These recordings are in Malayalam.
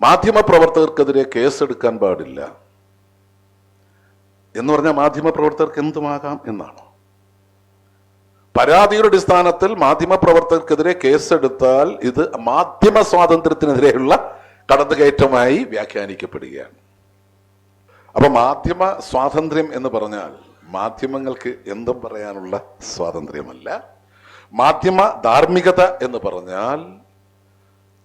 മാധ്യമ പ്രവർത്തകർക്കെതിരെ കേസെടുക്കാൻ പാടില്ല. എന്ന് പറഞ്ഞാൽ മാധ്യമ പ്രവർത്തകർക്ക് എന്തുമാകാം എന്നാണ്. പരാതിയുടെ അടിസ്ഥാനത്തിൽ മാധ്യമ പ്രവർത്തകർക്കെതിരെ കേസെടുത്താൽ ഇത് മാധ്യമ സ്വാതന്ത്ര്യത്തിനെതിരെയുള്ള കടന്നുകയറ്റമായി വ്യാഖ്യാനിക്കപ്പെടുകയാണ്. അപ്പൊ മാധ്യമ സ്വാതന്ത്ര്യം എന്ന് പറഞ്ഞാൽ മാധ്യമങ്ങൾക്ക് എന്തും പറയാനുള്ള സ്വാതന്ത്ര്യമല്ല. മാധ്യമ ധാർമ്മികത എന്ന് പറഞ്ഞാൽ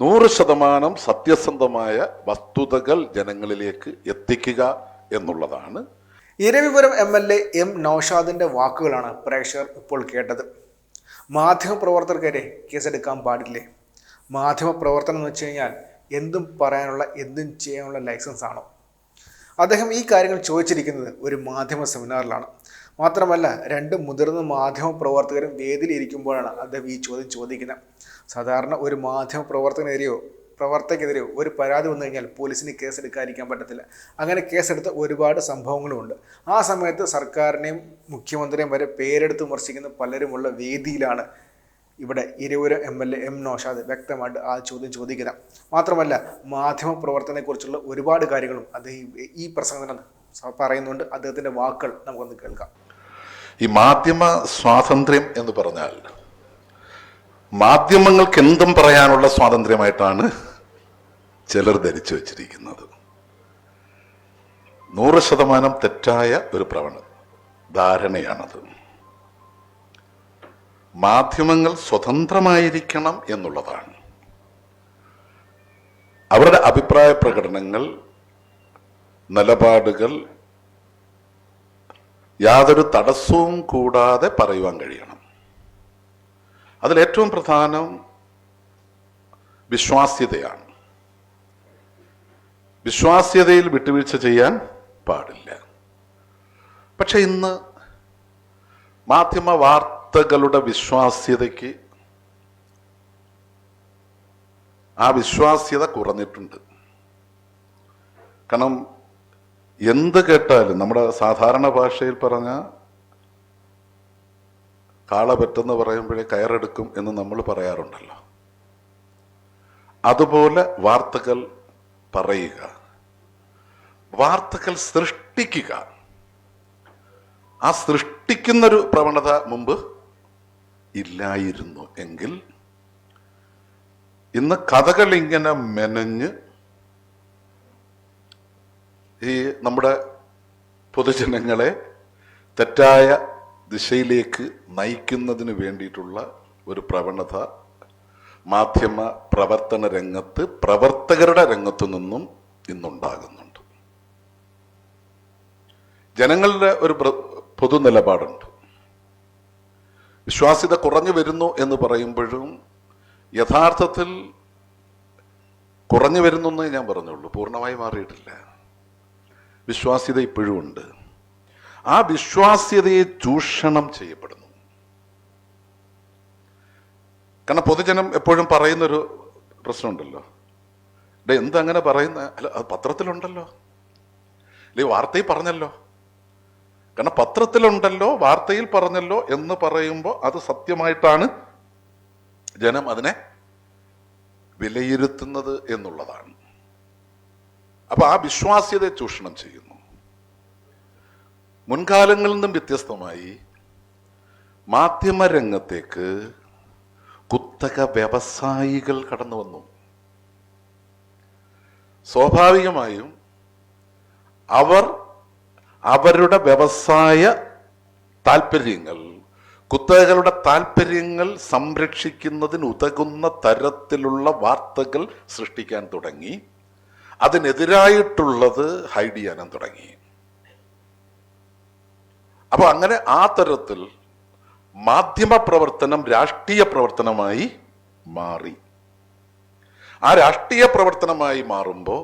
നൂറ് ശതമാനം സത്യസന്ധമായ വസ്തുതകൾ ജനങ്ങളിലേക്ക് എത്തിക്കുക എന്നുള്ളതാണ്. Iravipuram M L A M നൌഷാദിന്റെ വാക്കുകളാണ് പ്രേക്ഷകർ ഇപ്പോൾ കേട്ടത്. മാധ്യമപ്രവർത്തകർക്കെതിരെ കേസെടുക്കാൻ പാടില്ലേ? മാധ്യമപ്രവർത്തനം എന്ന് വെച്ച് കഴിഞ്ഞാൽ എന്തും പറയാനുള്ള എന്തും ചെയ്യാനുള്ള ലൈസൻസ് ആണോ അദ്ദേഹം ഈ കാര്യങ്ങൾ ചോദിച്ചിരിക്കുന്നത് ഒരു മാധ്യമ സെമിനാറിലാണ്. മാത്രമല്ല രണ്ട് മുതിർന്ന മാധ്യമ പ്രവർത്തകരും വേദിയിൽ ഇരിക്കുമ്പോഴാണ് അദ്ദേഹം ഈ ചോദ്യം ചോദിക്കുന്നത്. സാധാരണ ഒരു മാധ്യമ പ്രവർത്തകനെതിരെയോ പ്രവർത്തകനെതിരെയോ ഒരു പരാതി വന്നു കഴിഞ്ഞാൽ പോലീസിന് കേസെടുക്കാതിരിക്കാൻ പറ്റത്തില്ല. അങ്ങനെ കേസെടുത്ത ഒരുപാട് സംഭവങ്ങളുമുണ്ട് ആ സമയത്ത് സർക്കാരിനെയും മുഖ്യമന്ത്രിയും വരെ പേരെടുത്ത് വിമർശിക്കുന്ന പലരുമുള്ള വേദിയിലാണ് ഇവിടെ ഇരുവരും M L A M Noushad വ്യക്തമായിട്ട് ആ ചോദ്യം ചോദിക്കുന്നത്. മാത്രമല്ല മാധ്യമ പ്രവർത്തനത്തെക്കുറിച്ചുള്ള ഒരുപാട് കാര്യങ്ങളും അദ്ദേഹം ഈ- പ്രസംഗത്തിൽ പറയുന്നുണ്ട്. അദ്ദേഹത്തിന്റെ വാക്കുകൾ നമുക്കൊന്ന് കേൾക്കാം. ഈ മാധ്യമ സ്വാതന്ത്ര്യം എന്ന് പറഞ്ഞാൽ മാധ്യമങ്ങൾക്ക് എന്തും പറയാനുള്ള സ്വാതന്ത്ര്യമായിട്ടാണ് ചിലർ ധരിച്ചു വച്ചിരിക്കുന്നത്. നൂറ് ശതമാനം തെറ്റായ ഒരു പ്രവണത ധാരണയാണത്. മാധ്യമങ്ങൾ സ്വതന്ത്രമായിരിക്കണം എന്നുള്ളതാണ്. അവരുടെ അഭിപ്രായ പ്രകടനങ്ങൾ നിലപാടുകൾ യാതൊരു തടസ്സവും കൂടാതെ പറയുവാൻ കഴിയണം. അതിലേറ്റവും പ്രധാനം വിശ്വാസ്യതയാണ്. വിശ്വാസ്യതയിൽ വിട്ടുവീഴ്ച ചെയ്യാൻ പാടില്ല. പക്ഷെ ഇന്ന് മാധ്യമ വാർത്തകളുടെ വിശ്വാസ്യതയ്ക്ക് ആ വിശ്വാസ്യത കുറഞ്ഞിട്ടുണ്ട്. കാരണം എന്ത് കേട്ടാലും നമ്മുടെ സാധാരണ ഭാഷയിൽ പറഞ്ഞ കാള പറ്റെന്ന് പറയുമ്പോഴേ കയറെടുക്കും എന്ന് നമ്മൾ പറയാറുണ്ടല്ലോ. അതുപോലെ വാർത്തകൾ പറയുക. വാർത്തകൾ സൃഷ്ടിക്കുക. ആ സൃഷ്ടിക്കുന്നൊരു പ്രവണത മുമ്പ് ഇല്ലായിരുന്നു എങ്കിൽ ഇന്ന് കഥകൾ ഇങ്ങനെ മെനഞ്ഞ് ഈ നമ്മുടെ പൊതുജനങ്ങളെ തെറ്റായ ദിശയിലേക്ക് നയിക്കുന്നതിന് വേണ്ടിയിട്ടുള്ള ഒരു പ്രവണത മാധ്യമ പ്രവർത്തന രംഗത്ത് പ്രവർത്തകരുടെ രംഗത്തു നിന്നും ഇന്നുണ്ടാകുന്നുണ്ട്. ജനങ്ങളുടെ ഒരു പൊതു നിലപാടുണ്ട്. വിശ്വാസ്യത കുറഞ്ഞു വരുന്നു എന്ന് പറയുമ്പോഴും യഥാർത്ഥത്തിൽ കുറഞ്ഞു വരുന്നു എന്നേ ഞാൻ പറഞ്ഞുള്ളൂ. പൂർണമായി മാറിയിട്ടില്ല. വിശ്വാസ്യത ഇപ്പോഴും ഉണ്ട്. ആ വിശ്വാസ്യതയെ ചൂഷണം ചെയ്യപ്പെടുന്നു. കാരണം പൊതുജനം എപ്പോഴും പറയുന്നൊരു പ്രശ്നമുണ്ടല്ലോ. ഡേ എന്തങ്ങനെ പറയുന്ന? അല്ല അത് പത്രത്തിലുണ്ടല്ലോ. അല്ലെ വാർത്തയിൽ പറഞ്ഞല്ലോ. കാരണം പത്രത്തിലുണ്ടല്ലോ വാർത്തയിൽ പറഞ്ഞല്ലോ എന്ന് പറയുമ്പോൾ അത് സത്യമായിട്ടാണ് ജനം അതിനെ വിലയിരുത്തുന്നത് എന്നുള്ളതാണ്. അപ്പൊ ആ വിശ്വാസ്യതയെ ചൂഷണം ചെയ്യുന്നു. മുൻകാലങ്ങളിൽ നിന്നും വ്യത്യസ്തമായി മാധ്യമരംഗത്തേക്ക് കുത്തക വ്യവസായികൾ കടന്നു വന്നു. സ്വാഭാവികമായും അവർ അവരുടെ വ്യവസായ താല്പര്യങ്ങൾ കുത്തകകളുടെ താല്പര്യങ്ങൾ സംരക്ഷിക്കുന്നതിന് ഉതകുന്ന തരത്തിലുള്ള വാർത്തകൾ സൃഷ്ടിക്കാൻ തുടങ്ങി. അതിനെതിരായിട്ടുള്ളത് ഹൈഡ് ചെയ്യാനും തുടങ്ങി. അപ്പൊ അങ്ങനെ ആ തരത്തിൽ മാധ്യമ പ്രവർത്തനം രാഷ്ട്രീയ പ്രവർത്തനമായി മാറി. ആ രാഷ്ട്രീയ പ്രവർത്തനമായി മാറുമ്പോൾ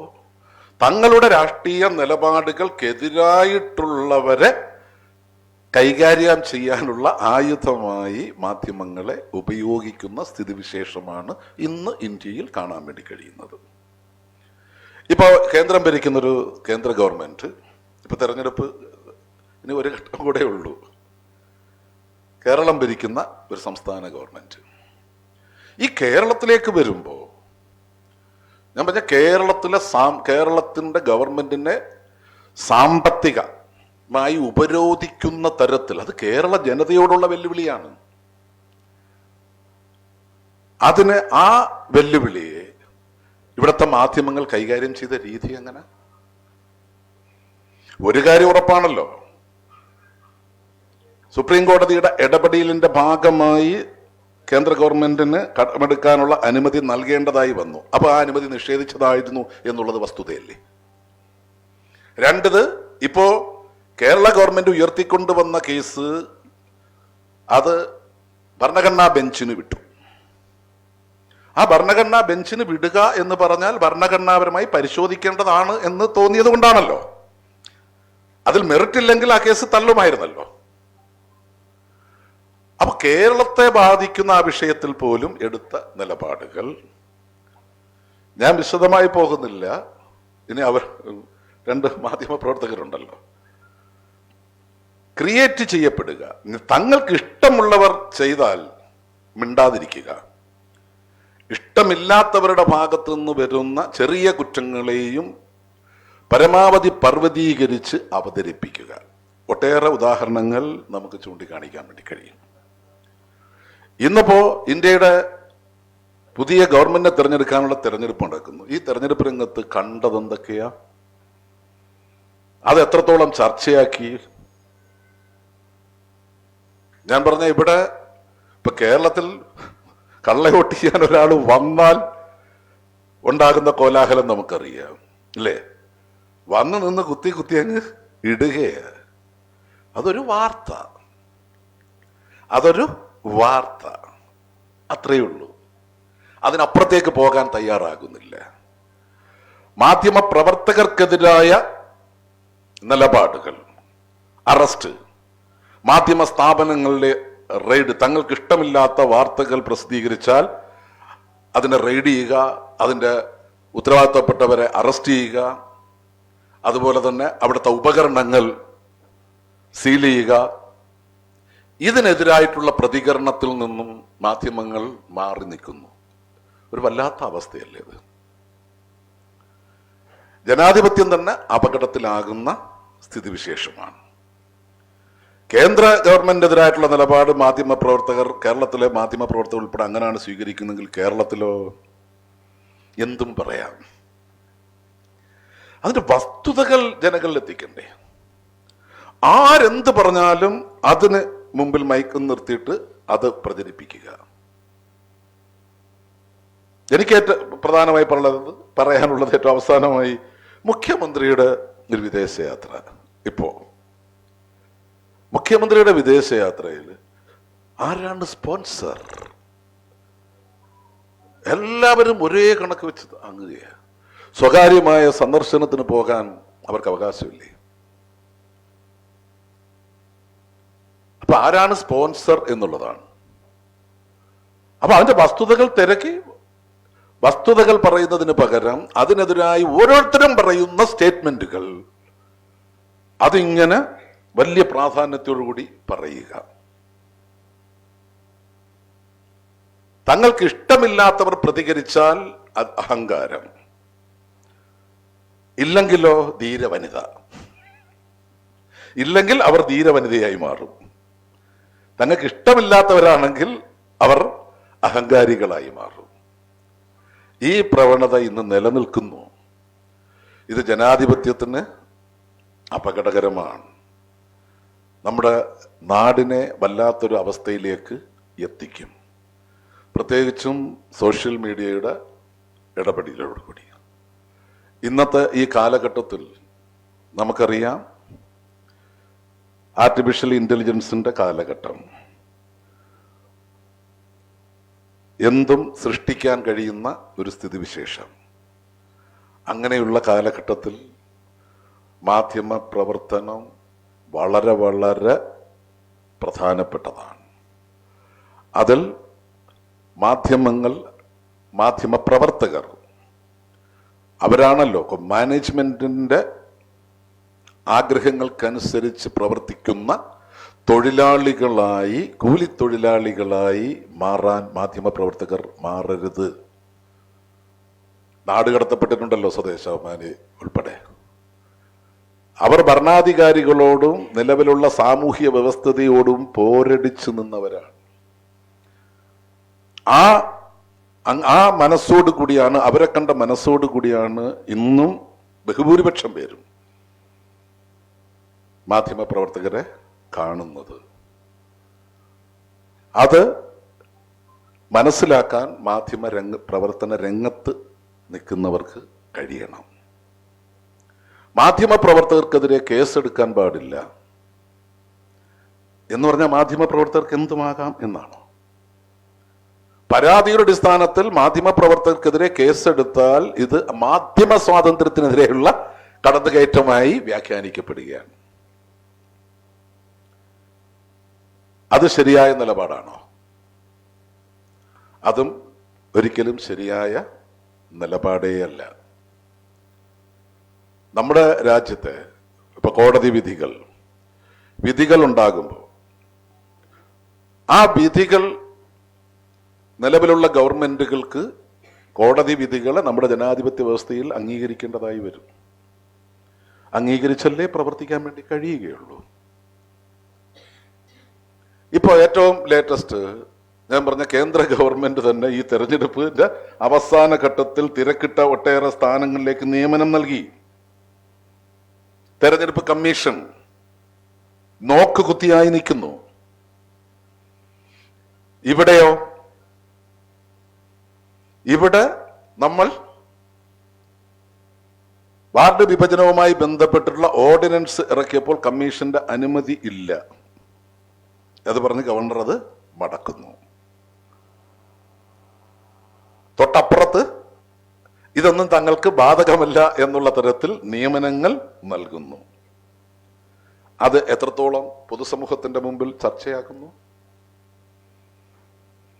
തങ്ങളുടെ രാഷ്ട്രീയ നിലപാടുകൾക്കെതിരായിട്ടുള്ളവരെ കൈകാര്യം ചെയ്യാനുള്ള ആയുധമായി മാധ്യമങ്ങളെ ഉപയോഗിക്കുന്ന സ്ഥിതിവിശേഷമാണ് ഇന്ന് ഇന്ത്യയിൽ കാണാൻ വേണ്ടി കഴിയുന്നത്. ഇപ്പോൾ കേന്ദ്രം ഭരിക്കുന്നൊരു കേന്ദ്ര ഗവൺമെന്റ് ഇപ്പൊ തെരഞ്ഞെടുപ്പ് ഇനി ഒരു ഘട്ടം കൂടെ ഉള്ളൂ. കേരളം ഭരിക്കുന്ന ഒരു സംസ്ഥാന ഗവൺമെന്റ്. ഈ കേരളത്തിലേക്ക് വരുമ്പോൾ ഞാൻ പറഞ്ഞ കേരളത്തിലെ സാം കേരളത്തിന്റെ ഗവൺമെന്റിനെ സാമ്പത്തികമായി ഉപരോധിക്കുന്ന തരത്തിൽ അത് കേരള ജനതയോടുള്ള വെല്ലുവിളിയാണ്. അതിന് ആ വെല്ലുവിളിയെ ഇവിടുത്തെ മാധ്യമങ്ങൾ കൈകാര്യം ചെയ്ത രീതി എങ്ങനെ? ഒരു കാര്യം ഉറപ്പാണല്ലോ. സുപ്രീം കോടതിയുടെ ഇടപെടലിന്റെ ഭാഗമായി കേന്ദ്ര ഗവൺമെന്റിന് കടമെടുക്കാനുള്ള അനുമതി നൽകേണ്ടതായി വന്നു. അപ്പൊ ആ അനുമതി നിഷേധിച്ചതായിരുന്നു എന്നുള്ളത് വസ്തുതയല്ലേ? രണ്ടത് ഇപ്പോ കേരള ഗവൺമെന്റ് ഉയർത്തിക്കൊണ്ടുവന്ന കേസ് അത് ഭരണഘടനാ ബെഞ്ചിന് വിട്ടു. ആ ഭരണഘടനാ ബെഞ്ചിന് വിടുക എന്ന് പറഞ്ഞാൽ ഭരണഘടനാപരമായി പരിശോധിക്കേണ്ടതാണ് എന്ന് തോന്നിയത് കൊണ്ടാണല്ലോ. അതിൽ മെറിറ്റ് ഇല്ലെങ്കിൽ ആ കേസ് തള്ളുമായിരുന്നല്ലോ. അപ്പൊ കേരളത്തെ ബാധിക്കുന്ന ആ വിഷയത്തിൽ പോലും എടുത്ത നിലപാടുകൾ ഞാൻ വിശദമായി പോകുന്നില്ല. ഇനി അവർ രണ്ട് മാധ്യമ പ്രവർത്തകരുണ്ടല്ലോ. ക്രിയേറ്റ് ചെയ്യപ്പെടുക. തങ്ങൾക്ക് ഇഷ്ടമുള്ളവർ ചെയ്താൽ മിണ്ടാതിരിക്കുക. ഇഷ്ടമില്ലാത്തവരുടെ ഭാഗത്തു നിന്ന് വരുന്ന ചെറിയ കുറ്റങ്ങളെയും പരമാവധി പർവതീകരിച്ച് അവതരിപ്പിക്കുക. ഒട്ടേറെ ഉദാഹരണങ്ങൾ നമുക്ക് ചൂണ്ടിക്കാണിക്കാൻ വേണ്ടി കഴിയും. ഇന്നിപ്പോ ഇന്ത്യയുടെ പുതിയ ഗവൺമെന്റിനെ തിരഞ്ഞെടുക്കാനുള്ള തിരഞ്ഞെടുപ്പ് നടക്കുന്നു. ഈ തെരഞ്ഞെടുപ്പ് രംഗത്ത് കണ്ടത് എന്തൊക്കെയാ? അത് എത്രത്തോളം ചർച്ചയാക്കി? ഞാൻ പറഞ്ഞ ഇവിടെ ഇപ്പൊ കേരളത്തിൽ കള്ളവോട്ട് ചെയ്യാൻ ഒരാൾ വന്നാൽ ഉണ്ടാകുന്ന കോലാഹലം നമുക്കറിയാം അല്ലേ? വന്ന് നിന്ന് കുത്തി കുത്തി അങ്ങ് ഇടുകയാ അതൊരു വാർത്ത. അതൊരു വാർത്ത. അത്രയേ ഉള്ളൂ. അതിനപ്പുറത്തേക്ക് പോകാൻ തയ്യാറാകുന്നില്ല. മാധ്യമ പ്രവർത്തകർക്കെതിരായ നിലപാടുകൾ അറസ്റ്റ് മാധ്യമ സ്ഥാപനങ്ങളിലെ റെയ്ഡ് തങ്ങൾക്ക് ഇഷ്ടമില്ലാത്ത വാർത്തകൾ പ്രസിദ്ധീകരിച്ചാൽ അതിനെ റെയ്ഡ് ചെയ്യുക അതിന്റെ ഉത്തരവാദിത്തപ്പെട്ടവരെ അറസ്റ്റ് ചെയ്യുക അതുപോലെ തന്നെ അവിടുത്തെ ഉപകരണങ്ങൾ സീൽ ചെയ്യുക. ഇതിനെതിരായിട്ടുള്ള പ്രതികരണത്തിൽ നിന്നും മാധ്യമങ്ങൾ മാറി നിൽക്കുന്നു. ഒരു വല്ലാത്ത അവസ്ഥയല്ലേ ഇത്? ജനാധിപത്യം തന്നെ അപകടത്തിലാകുന്ന സ്ഥിതിവിശേഷമാണ്. കേന്ദ്ര ഗവൺമെന്റിനെതിരായിട്ടുള്ള നിലപാട് മാധ്യമ പ്രവർത്തകർ കേരളത്തിലെ മാധ്യമ പ്രവർത്തകർ ഉൾപ്പെടെ അങ്ങനെയാണ് സ്വീകരിക്കുന്നെങ്കിൽ കേരളത്തിലോ എന്തും പറയാം. അതിന്റെ വസ്തുതകൾ ജനങ്ങളിൽ എത്തിക്കണ്ടേ? ആരെന്ത് പറഞ്ഞാലും അതിന് മുമ്പിൽ മയക്കം നിർത്തിയിട്ട് അത് പ്രചരിപ്പിക്കുക. എനിക്ക് ഏറ്റവും പ്രധാനമായി പറയുന്നത് പറയാനുള്ളത് ഏറ്റവും അവസാനമായി മുഖ്യമന്ത്രിയുടെ ഒരു വിദേശയാത്ര. ഇപ്പോ മുഖ്യമന്ത്രിയുടെ വിദേശയാത്രയിൽ ആരാണ് സ്പോൺസർ? എല്ലാവരും ഒരേ കണക്ക് വെച്ച് അങ്ങുകയാണ് സ്വകാര്യമായ സന്ദർശനത്തിന് പോകാൻ അവർക്ക് അവകാശമില്ലേ? അപ്പൊ ആരാണ് സ്പോൺസർ എന്നുള്ളതാണ്. അപ്പൊ അതിന്റെ വസ്തുതകൾ തിരക്കി. വസ്തുതകൾ പറയുന്നതിന് പകരം അതിനെതിരായി ഓരോരുത്തരും പറയുന്ന സ്റ്റേറ്റ്മെന്റുകൾ. അതിങ്ങനെ വലിയ പ്രാധാന്യത്തോടുകൂടി പറയുക. തങ്ങൾക്ക് ഇഷ്ടമില്ലാത്തവർ പ്രതികരിച്ചാൽ അഹങ്കാരം. ഇല്ലെങ്കിലോ ധീരവനിത. ഇല്ലെങ്കിൽ അവർ ധീരവനിതയായി മാറും. തങ്ങൾക്ക് ഇഷ്ടമില്ലാത്തവരാണെങ്കിൽ അവർ അഹങ്കാരികളായി മാറും. ഈ പ്രവണത ഇന്ന് നിലനിൽക്കുന്നു. ഇത് ജനാധിപത്യത്തിന് അപകടകരമാണ്. നമ്മുടെ നാടിനെ വല്ലാത്തൊരു അവസ്ഥയിലേക്ക് എത്തിക്കും. പ്രത്യേകിച്ചും സോഷ്യൽ മീഡിയയുടെ ഇടപെടലോടുകൂടി ഇന്നത്തെ ഈ കാലഘട്ടത്തിൽ നമുക്കറിയാം ആർട്ടിഫിഷ്യൽ ഇന്റലിജൻസിന്റെ കാലഘട്ടം. എന്തും സൃഷ്ടിക്കാൻ കഴിയുന്ന ഒരു സ്ഥിതിവിശേഷം. അങ്ങനെയുള്ള കാലഘട്ടത്തിൽ മാധ്യമ പ്രവർത്തനം വളരെ വളരെ പ്രധാനപ്പെട്ടതാണ്. അതിൽ മാധ്യമങ്ങൾ മാധ്യമ പ്രവർത്തകർ അവരാണല്ലോ മാനേജ്മെന്റിന്റെ ആഗ്രഹങ്ങൾക്കനുസരിച്ച് പ്രവർത്തിക്കുന്ന തൊഴിലാളികളായി കൂലിത്തൊഴിലാളികളായി മാറാൻ മാധ്യമ പ്രവർത്തകർ മാറരുത്. നാട് കടത്തപ്പെട്ടിട്ടുണ്ടല്ലോ സ്വദേശാഭിമാനി ഉൾപ്പെടെ. അവർ ഭരണാധികാരികളോടും നിലവിലുള്ള സാമൂഹ്യ വ്യവസ്ഥതയോടും പോരടിച്ചു നിന്നവരാണ്. ആ ആ മനസ്സോട് കൂടിയാണ് അവരെ കണ്ട മനസ്സോട് കൂടിയാണ് ഇന്നും ബഹുഭൂരിപക്ഷം പേരും മാധ്യമ പ്രവർത്തകരെ കാണുന്നത്. അത് മനസ്സിലാക്കാൻ മാധ്യമ രംഗ പ്രവർത്തന രംഗത്ത് നിൽക്കുന്നവർക്ക് കഴിയണം. മാധ്യമ പ്രവർത്തകർക്കെതിരെ കേസെടുക്കാൻ പാടില്ല. എന്ന് പറഞ്ഞാൽ മാധ്യമ പ്രവർത്തകർക്ക് എന്തുമാകാം എന്നാണ്. പരാതിയുടെ അടിസ്ഥാനത്തിൽ മാധ്യമ പ്രവർത്തകർക്കെതിരെ കേസെടുത്താൽ ഇത് മാധ്യമ സ്വാതന്ത്ര്യത്തിനെതിരെയുള്ള കടന്നുകയറ്റമായി വ്യാഖ്യാനിക്കപ്പെടുകയാണ്. അത് ശരിയായ നിലപാടാണോ? അതും ഒരിക്കലും ശരിയായ നിലപാടേയല്ല. നമ്മുടെ രാജ്യത്തെ ഇപ്പൊ കോടതി വിധികൾ വിധികൾ ഉണ്ടാകുമ്പോൾ ആ വിധികൾ നിലവിലുള്ള ഗവൺമെന്റുകൾക്ക് കോടതി വിധികളെ നമ്മുടെ ജനാധിപത്യ വ്യവസ്ഥയിൽ അംഗീകരിക്കേണ്ടതായി വരും. അംഗീകരിച്ചല്ലേ പ്രവർത്തിക്കാൻ വേണ്ടി കഴിയുകയുള്ളൂ. ഇപ്പൊ ഏറ്റവും ലേറ്റസ്റ്റ് ഞാൻ പറഞ്ഞ കേന്ദ്ര ഗവൺമെന്റ് തന്നെ ഈ തെരഞ്ഞെടുപ്പിന്റെ അവസാന ഘട്ടത്തിൽ തിരക്കിട്ട ഒട്ടേറെ സ്ഥാനങ്ങളിലേക്ക് നിയമനം നൽകി. തെരഞ്ഞെടുപ്പ് കമ്മീഷൻ നോക്കുകുത്തിയായി നിൽക്കുന്നു. ഇവിടെയോ? ഇവിടെ നമ്മൾ വാർഡ് വിഭജനവുമായി ബന്ധപ്പെട്ടിട്ടുള്ള ഓർഡിനൻസ് ഇറക്കിയപ്പോൾ കമ്മീഷന്റെ അനുമതി ഇല്ല. അത് പറഞ്ഞ് ഗവർണർ അത് മടക്കുന്നു. തൊട്ടപ്പുറത്ത് ഇതൊന്നും തങ്ങൾക്ക് ബാധകമല്ല എന്നുള്ള തരത്തിൽ നിയമനങ്ങൾ നൽകുന്നു. അത് എത്രത്തോളം പൊതുസമൂഹത്തിന്റെ മുമ്പിൽ ചർച്ചയാക്കുന്നു?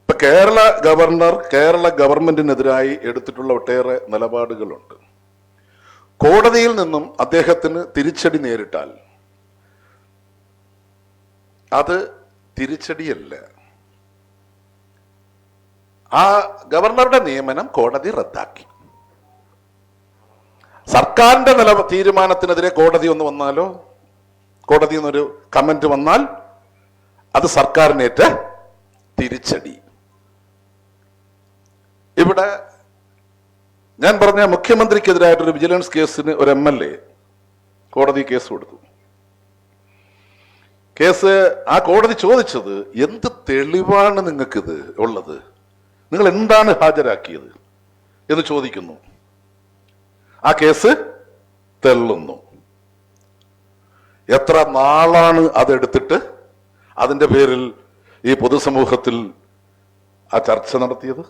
ഇപ്പൊ കേരള ഗവർണർ കേരള ഗവൺമെന്റിനെതിരായി എടുത്തിട്ടുള്ള ഒട്ടേറെ നിലപാടുകളുണ്ട്. കോടതിയിൽ നിന്നും അദ്ദേഹത്തിന് തിരിച്ചടി നേരിട്ടാൽ അത് തിരിച്ചടിയല്ല. ആ ഗവർണറുടെ നിയമനം കോടതി റദ്ദാക്കി. സർക്കാരിന്റെ നില തീരുമാനത്തിനെതിരെ കോടതി ഒന്ന് വന്നാലോ? കോടതി എന്നൊരു കമന്റ് വന്നാൽ അത് സർക്കാരിനേറ്റ തിരിച്ചടി. ഇവിടെ ഞാൻ പറഞ്ഞ മുഖ്യമന്ത്രിക്കെതിരായിട്ടൊരു വിജിലൻസ് കേസിന് ഒരു എം എൽ എ കോടതി കേസ് കൊടുത്തു. കേസ് ആ കോടതി ചോദിച്ചത് എന്ത് തെളിവാണ് നിങ്ങൾക്കിത് ഉള്ളത്? നിങ്ങൾ എന്താണ് ഹാജരാക്കിയത് എന്ന് ചോദിക്കുന്നു. ആ കേസ് തെള്ളുന്നു. എത്ര നാളാണ് അതെടുത്തിട്ട് അതിന്റെ പേരിൽ ഈ പൊതുസമൂഹത്തിൽ ആ ചർച്ച നടത്തിയത്?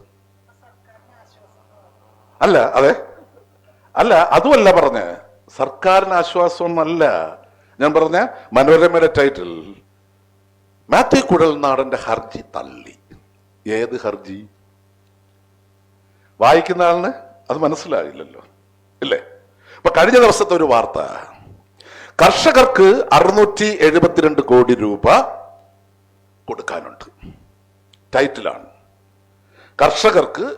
അല്ല അതെ. അല്ല അതുമല്ല പറഞ്ഞ. സർക്കാരിന് ആശ്വാസമൊന്നല്ല. ഞാൻ പറഞ്ഞ മനോരമയുടെ ടൈറ്റിൽ മാത്യു കുഴൽനാടന്റെ ഹർജി തള്ളി. ഏത് ഹർജി? വായിക്കുന്ന ആളിന് അത് മനസ്സിലാകില്ലല്ലോ ഇല്ലേ അപ്പൊ കഴിഞ്ഞ ദിവസത്തെ ഒരു വാർത്ത. കർഷകർക്ക് അറുന്നൂറ്റി എഴുപത്തിരണ്ട് കോടി രൂപ കൊടുക്കാനുണ്ട്. ടൈറ്റിലാണ്. കർഷകർക്ക്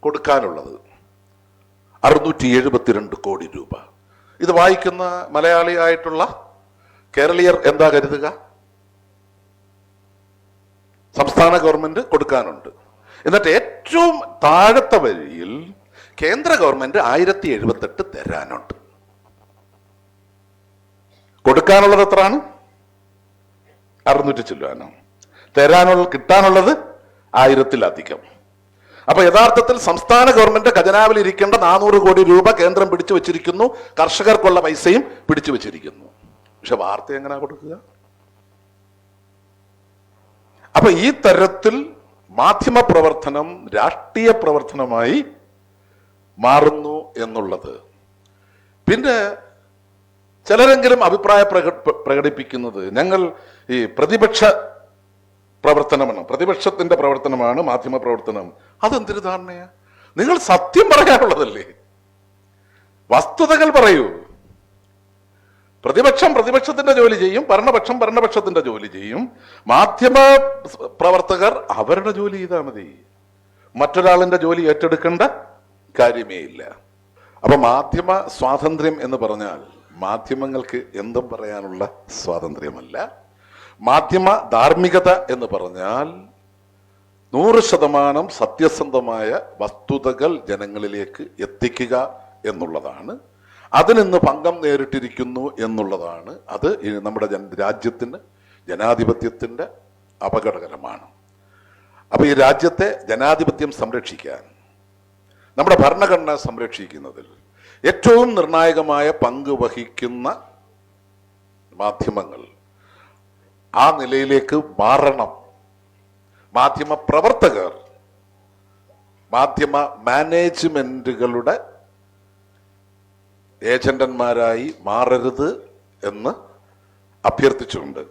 കൊടുക്കാനുള്ളത് അറുന്നൂറ്റി എഴുപത്തിരണ്ട് കോടി രൂപ. ഇത് വായിക്കുന്ന മലയാളിയായിട്ടുള്ള കേരളീയർ എന്താ കരുതുക? സംസ്ഥാന ഗവൺമെന്റ് കൊടുക്കാനുണ്ട്. എന്നിട്ട് ഏറ്റവും താഴത്തെ വരിയിൽ കേന്ദ്ര ഗവൺമെന്റ് ആയിരത്തി എഴുപത്തെട്ട് തരാനുണ്ട്. കൊടുക്കാനുള്ളത് എത്രയാണ്? അറുന്നൂറ്റി ചില്ലുവാനോ തരാനുള്ള കിട്ടാനുള്ളത് ആയിരത്തിലധികം. അപ്പൊ യഥാർത്ഥത്തിൽ സംസ്ഥാന ഗവൺമെന്റ് ഖജനാവിൽ ഇരിക്കേണ്ട നാനൂറ് കോടി രൂപ കേന്ദ്രം പിടിച്ചു വെച്ചിരിക്കുന്നു. കർഷകർക്കുള്ള പൈസയും പിടിച്ചു വെച്ചിരിക്കുന്നു. പക്ഷെ വാർത്ത എങ്ങനെ കൊടുക്കുക? അപ്പൊ ഈ തരത്തിൽ മാധ്യമ പ്രവർത്തനം രാഷ്ട്രീയ പ്രവർത്തനമായി മാറുന്നു എന്നുള്ളത്. പിന്നെ ചിലരെങ്കിലും അഭിപ്രായ പ്രക- പ്രകടിപ്പിക്കുന്നത് ഞങ്ങൾ ഈ പ്രതിപക്ഷ പ്രവർത്തനമാണ് പ്രതിപക്ഷത്തിന്റെ പ്രവർത്തനമാണ് മാധ്യമ പ്രവർത്തനം. അതെന്തൊരു ധാരണയാ? നിങ്ങൾ സത്യം പറയാനുള്ളതല്ലേ? വസ്തുതകൾ പറയൂ. പ്രതിപക്ഷം പ്രതിപക്ഷത്തിന്റെ ജോലി ചെയ്യും ഭരണപക്ഷം ഭരണപക്ഷത്തിന്റെ ജോലി ചെയ്യും. മാധ്യമ പ്രവർത്തകർ അവരുടെ ജോലി ചെയ്താൽ മതി. മറ്റൊരാളിന്റെ ജോലി ഏറ്റെടുക്കേണ്ട കാര്യമേ ഇല്ല. അപ്പൊ മാധ്യമ സ്വാതന്ത്ര്യം എന്ന് പറഞ്ഞാൽ മാധ്യമങ്ങൾക്ക് എന്തും പറയാനുള്ള സ്വാതന്ത്ര്യമല്ല. മാധ്യമ ധാർമ്മികത എന്ന് പറഞ്ഞാൽ നൂറ് ശതമാനം സത്യസന്ധമായ വസ്തുതകൾ ജനങ്ങളിലേക്ക് എത്തിക്കുക എന്നുള്ളതാണ്. അതിനിന്ന് പങ്കം നേരിട്ടിരിക്കുന്നു എന്നുള്ളതാണ്. അത് നമ്മുടെ രാജ്യത്തിന് ജനാധിപത്യത്തിന്റെ അപകടകരമാണ്. അപ്പൊ ഈ രാജ്യത്തെ ജനാധിപത്യം സംരക്ഷിക്കാൻ നമ്മുടെ ഭരണഘടന സംരക്ഷിക്കുന്നതിൽ ഏറ്റവും നിർണായകമായ പങ്ക് വഹിക്കുന്ന മാധ്യമങ്ങൾ ആ നിലയിലേക്ക് മാറണം. മാധ്യമ പ്രവർത്തകർ മാധ്യമ മാനേജ്മെന്റുകളുടെ ഏജന്റന്മാരായി മാറരുത് എന്ന് അഭ്യർത്ഥിച്ചുകൊണ്ട്